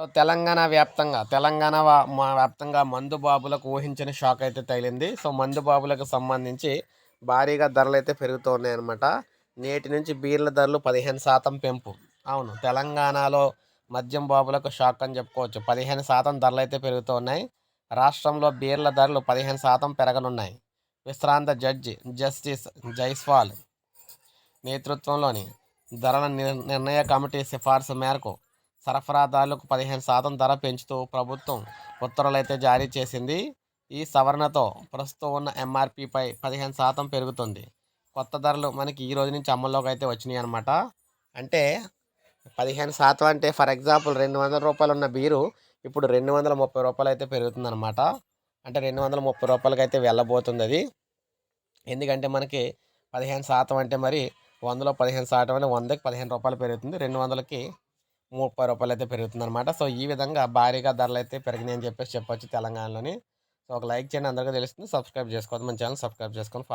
So Telangana వ్యాప్తంగా తెలంగాణ మా వ్యాప్తంగా మందు బాబులకు ఊహించని షాక్ అయితే తగిలింది. సో మందు బాబులకు సంబంధించి భారీగా ధరలు అయితే పెరుగుతూ ఉన్నాయన్నమాట. నేటి నుంచి బీర్ల ధరలు పదిహేను శాతం పెంపు. అవును తెలంగాణలో మద్యం బాబులకు షాక్ అని చెప్పుకోవచ్చు. పదిహేను శాతం ధరలు అయితే పెరుగుతూ ఉన్నాయి. రాష్ట్రంలో బీర్ల ధరలు పదిహేను శాతం పెరగనున్నాయి. విశ్రాంత జడ్జి జస్టిస్ జైస్వాల్ నేతృత్వంలోని ధరల నిర్- నిర్ణయ కమిటీ సిఫార్సు మేరకు సరఫరాదారులకు పదిహేను శాతం ధర పెంచుతూ ప్రభుత్వం ఉత్తర్వులైతే జారీ చేసింది. ఈ సవరణతో ప్రస్తుతం ఉన్న ఎంఆర్పిపై పదిహేను శాతం పెరుగుతుంది. కొత్త ధరలు మనకి ఈ రోజు నుంచి అమల్లోకి అయితే వచ్చినాయి అనమాట అంటే పదిహేను శాతం అంటే ఫర్ ఎగ్జాంపుల్ రెండు వందల రూపాయలు ఉన్న బీరు ఇప్పుడు రెండు వందల ముప్పై రూపాయలు అయితే పెరుగుతుంది అనమాట అంటే రెండు వందల ముప్పై రూపాయలకి అయితే వెళ్ళబోతుంది అది. ఎందుకంటే మనకి పదిహేను శాతం అంటే మరి వందలో పదిహేను శాతం అంటే వందకి పదిహేను రూపాయలు పెరుగుతుంది. రెండు వందలకి ముప్పై రూపాయలు అయితే పెరుగుతుందన్నమాట. సో ఈ విధంగా భారీగా ధరలు అయితే పెరిగినాయని చెప్పేసి చెప్పొచ్చు తెలంగాణలోని. సో ఒక లైక్ చేయండి. అందరికీ తెలుస్తుంది. సబ్స్క్రైబ్ చేసుకోవద్దు. మన ఛానల్ సబ్స్క్రైబ్ చేసుకొని